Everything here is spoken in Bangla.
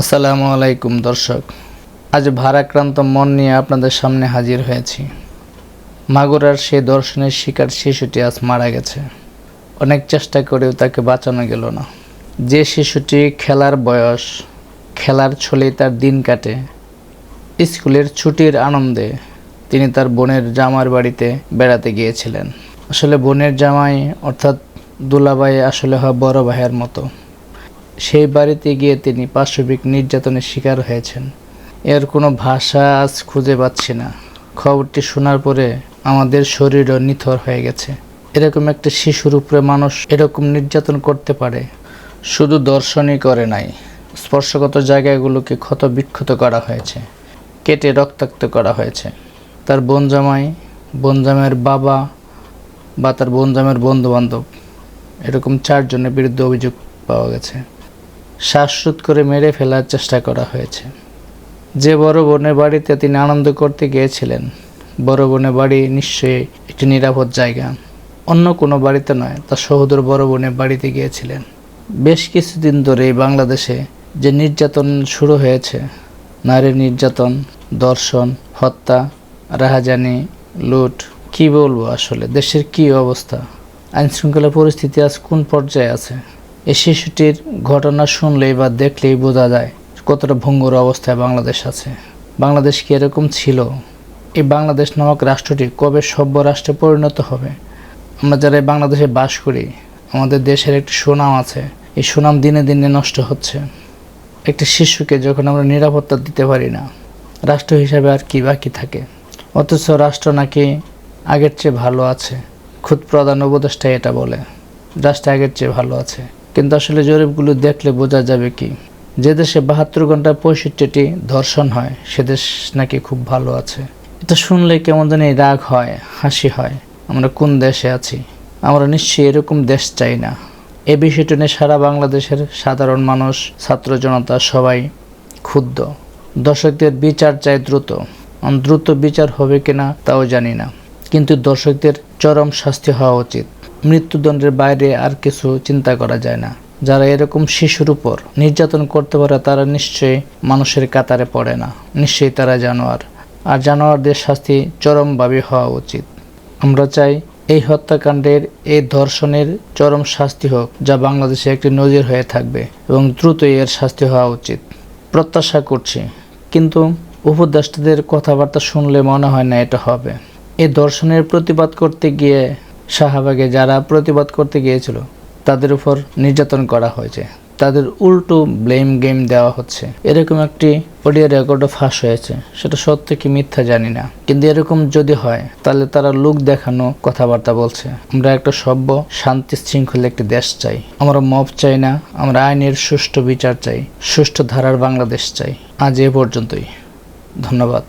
আসসালামু আলাইকুম, দর্শক। আজ ভারাক্রান্ত মন নিয়ে আপনাদের সামনে হাজির হয়েছি। মাগুরার সেই দর্শনের শিকার শিশুটি আজ মারা গেছে। অনেক চেষ্টা করেও তাকে বাঁচানো গেল না। যে শিশুটি খেলার বয়স, খেলার ছলেই তার দিন কাটে, স্কুলের ছুটির আনন্দে তিনি তার বোনের জামার বাড়িতে বেড়াতে গিয়েছিলেন। আসলে বোনের জামাই অর্থাৎ দুলাভাই আসলে হয় বড় ভাইয়ের মতো। সেই বাড়িতে গিয়ে তিনি পাশবিক নির্যাতনের শিকার হয়েছেন। এর কোনো ভাষা আজ খুঁজে পাচ্ছি না। খবরটি শোনার পরে আমাদের শরীরও নিথর হয়ে গেছে। এরকম একটা শিশুর উপরে মানুষ এরকম নির্যাতন করতে পারে, শুধু দর্শনই করে নাই। স্পর্শগত জায়গাগুলোকে ক্ষত বিক্ষত করা হয়েছে, কেটে রক্তাক্ত করা হয়েছে। তার বনজামাই, বনজামের বাবা বা তার বনজামের বন্ধু বান্ধব এরকম চারজনের বিরুদ্ধে অভিযোগ পাওয়া গেছে। শ্বাসরোধ করে মেরে ফেলার চেষ্টা করা হয়েছে। যে বড় বোনের বাড়িতে তিনি আনন্দ করতে গিয়েছিলেন, বড় বোনের বাড়ি নিশ্চয়ই একটি নিরাপদ জায়গা। অন্য কোনো বাড়িতে নয়, তার সহোদর বড় বোনের বাড়িতে গিয়েছিলেন। বেশ কিছুদিন ধরে বাংলাদেশে যে নির্যাতন শুরু হয়েছে, নারী নির্যাতন, দর্শন, হত্যা, রাহাজানি, লুট, কি বলব আসলে, দেশের কি অবস্থা, আইনশৃঙ্খলা পরিস্থিতি আজ কোন পর্যায়ে আছে? এই শিশুটির ঘটনা শুনলেই বা দেখলেই বোঝা যায় কতটা ভঙ্গুর অবস্থায় বাংলাদেশ আছে। বাংলাদেশ কি এরকম ছিল? এই বাংলাদেশ নামক রাষ্ট্রটি কবে সভ্য রাষ্ট্রে পরিণত হবে? আমরা যারা এই বাংলাদেশে বাস করি, আমাদের দেশের একটি সুনাম আছে। এই সুনাম দিনে দিনে নষ্ট হচ্ছে। একটি শিশুকে যখন আমরা নিরাপত্তা দিতে পারি না, রাষ্ট্র হিসাবে আর কি বাকি থাকে? অথচ রাষ্ট্র নাকি আগের চেয়ে ভালো আছে। খুদ প্রধান উপদেষ্টা এটা বলে, রাষ্ট্র আগের চেয়ে ভালো আছে। কিন্তু আসলে জরিপগুলো দেখলে বোঝা যাবে কি? যে দেশে বাহাত্তর ঘণ্টা পঁয়ষট্টিটি ধর্ষণ হয়, সে দেশ নাকি খুব ভালো আছে। এটা শুনলে কেমন জানি রাগ হয়, হাসি হয়, আমরা কোন দেশে আছি? আমরা নিশ্চয়ই এরকম দেশ চাই না। এ বিষয়টি নিয়ে সারা বাংলাদেশের সাধারণ মানুষ, ছাত্র জনতা সবাই ক্ষুব্ধ। দর্শকদের বিচার চাই দ্রুত। দ্রুত বিচার হবে কিনা, তাও জানি না। কিন্তু দর্শকদের চরম শাস্তি হওয়া উচিত। মৃত্যুদণ্ডের বাইরে আর কিছু চিন্তা করা যায় না। যারা এরকম শিশুর উপর নির্যাতন করতে পারে, তারা নিশ্চয়ই মানুষের কাতারে পড়ে না। নিশ্চয়ই তারা জানোয়ার। আর জানোয়ারদের শাস্তি চরমভাবে হওয়া উচিত। আমরা চাই এই হত্যাকাণ্ডের এই ধর্ষণের চরম শাস্তি হোক, যা বাংলাদেশে একটি নজির হয়ে থাকবে এবং দ্রুতই এর শাস্তি হওয়া উচিত। প্রত্যাশা করছি। কিন্তু উপদেষ্টাদের কথাবার্তা শুনলে মনে হয় না এটা হবে। এই দর্শনের প্রতিবাদ করতে গিয়ে শাহবাগে যারা প্রতিবাদ করতে গিয়েছিল, তাদের উপর নির্যাতন করা হয়েছে। তাদের উল্টো ব্লেম গেম দেওয়া হচ্ছে। এরকম একটি অডিও রেকর্ডও ফাঁস হয়েছে। সেটা সত্য কি মিথ্যা জানি না। কিন্তু এরকম যদি হয়, তাহলে তারা লোক দেখানো কথাবার্তা বলছে। আমরা একটা সভ্য, শান্তি শৃঙ্খলা একটি দেশ চাই। আমরা মব চাই না, আমরা আইনের সুষ্ঠু বিচার চাই, সুষ্ঠু ধারার বাংলাদেশ চাই। আজ এ পর্যন্তই। ধন্যবাদ।